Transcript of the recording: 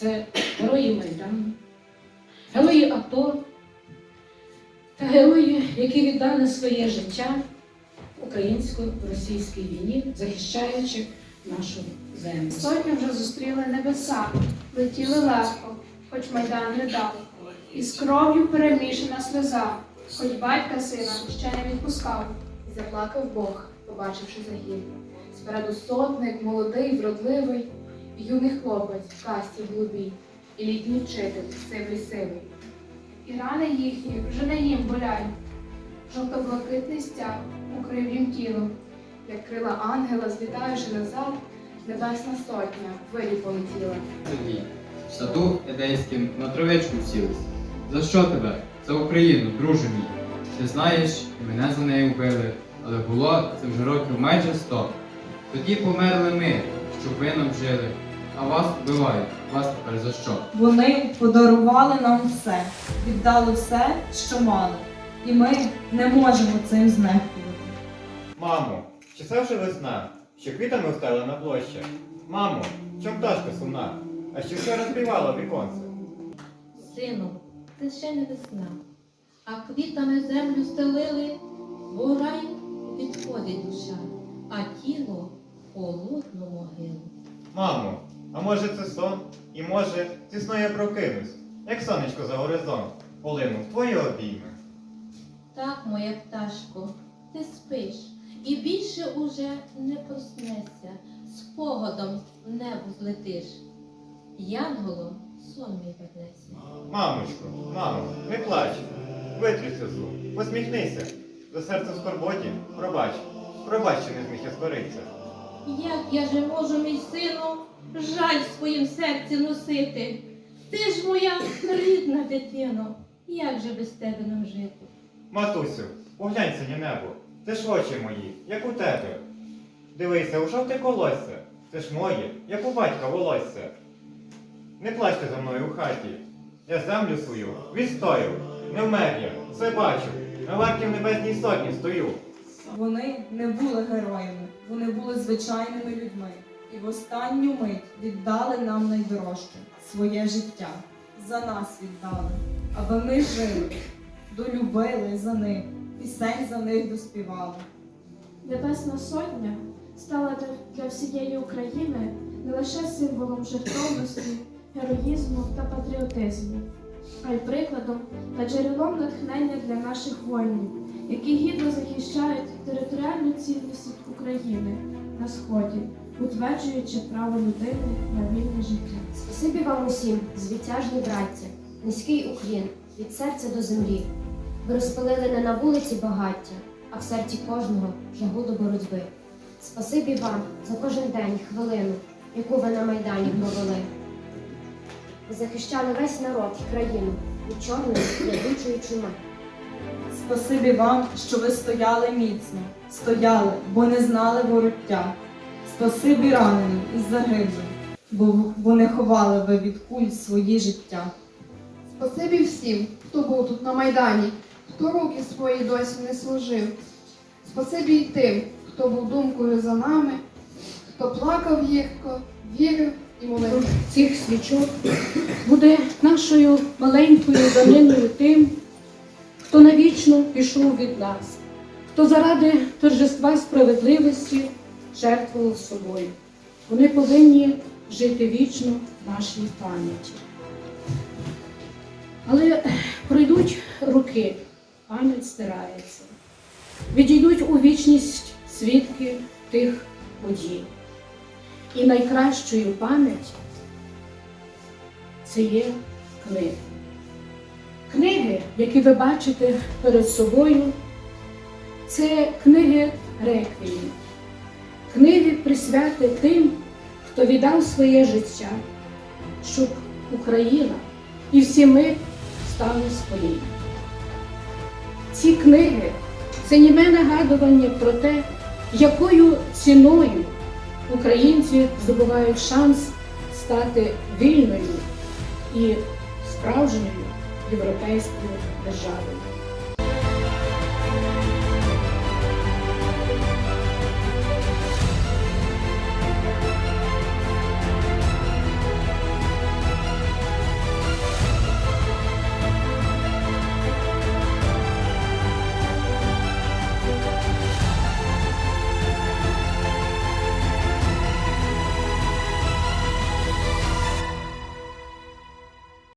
це герої Майдану, герої АТО та герої, які віддали своє життя українсько-російській війні, захищаючи нашу землю. Сотню вже зустріли небеса, летіли легко, хоч майдан не дав. І з кров'ю перемішана сльоза, хоч батька сина ще не відпускав. І заплакав Бог, побачивши загін. Спереду сотник, молодий, вродливий, юний хлопець в касті голубій, і літній вчитель, сивий сивий. І рани їхні вже не їм болять. Жовто-блакитний стяг укрив їм тіло. Як крила ангела, злітаючи назад, небесна сотня вирі полетіла. Сергій, в саду едейським на травичку сілись. За що тебе? За Україну, друже мій. Ти знаєш, мене за нею вбили, але було це вже років майже сто. Тоді померли ми, щоб ви нам жили, а вас вбивають. Вас тепер за що? Вони подарували нам все, віддали все, що мали, і ми не можемо цим знехтувати. Мамо, чи це вже весна, що квітами встала на площі? Мамо, чом пташка сумна? А що вчора співала віконце? Сину, це ще не весна, а квітами землю стелили, бо рай відходить душа, а тіло холодну могилу. Мамо, а може це сон? І може, зі сну я прокинусь, як сонечко за горизонт, полину в твої обійми. Так, моя пташко, ти спиш і більше уже не проснешся, спогадом в небо злетиш. Янголом сон мій вернеться. Мамочко, мамо, не плач, витрі сльозу, посміхнися. За серце в скорботі, пробач, пробач, що не зміг я скоритися. Я же можу, мій сину, жаль в своїм серці носити? Ти ж моя рідна дитино, як же без тебе нам жити? Матусю, поглянь синє небо, це ж очі мої, як у тебе. Дивися, у жовте колосся, це ж моє, як у батька волосся. Не плачте за мною у хаті. Я землю свою відстою, не вмер я, все бачу. На варті в небесній сотні стою. Вони не були героями, вони були звичайними людьми і в останню мить віддали нам найдорожче своє життя. За нас віддали, аби ми жили, долюбили за них, пісень за них доспівали. Небесна сотня стала для- всієї України не лише символом жертовності, героїзму та патріотизму, а й прикладом та джерелом натхнення для наших воїнів, які гідно захищають територіальну цілісність України на сході, утверджуючи право людини на вільне життя. Спасибі вам усім, звитяжні браття, низький уклін від серця до землі. Ви розпалили не на вулиці багаття, а в серці кожного жагу до боротьби. Спасибі вам за кожен день, хвилину, яку ви на Майдані провели. Захищали весь народ і країну від чорної ядучої чуми. Спасибі вам, що ви стояли міцно, стояли, бо не знали вороття. Спасибі раненим і загиблим, бо вони ховали ви від куль свої життя. Спасибі всім, хто був тут на Майдані, хто руки свої досі не служив. Спасибі й тим, хто був думкою за нами, хто плакав гірко, вірив і молився. цих свічок буде нашою маленькою даниною тим, хто навічно пішов від нас, хто заради торжества справедливості жертвував собою. Вони повинні жити вічно в нашій пам'яті. Але пройдуть роки, пам'ять стирається. Відійдуть у вічність свідки тих подій. І найкращою пам'ять це є книги. Книги, які ви бачите перед собою, це книги реквії, книги присвяти тим, хто віддав своє життя, щоб Україна і всі ми стали колін. Ці книги це німе нагадування про те, якою ціною Українці здобувають шанс стати вільною і справжньою європейською державою.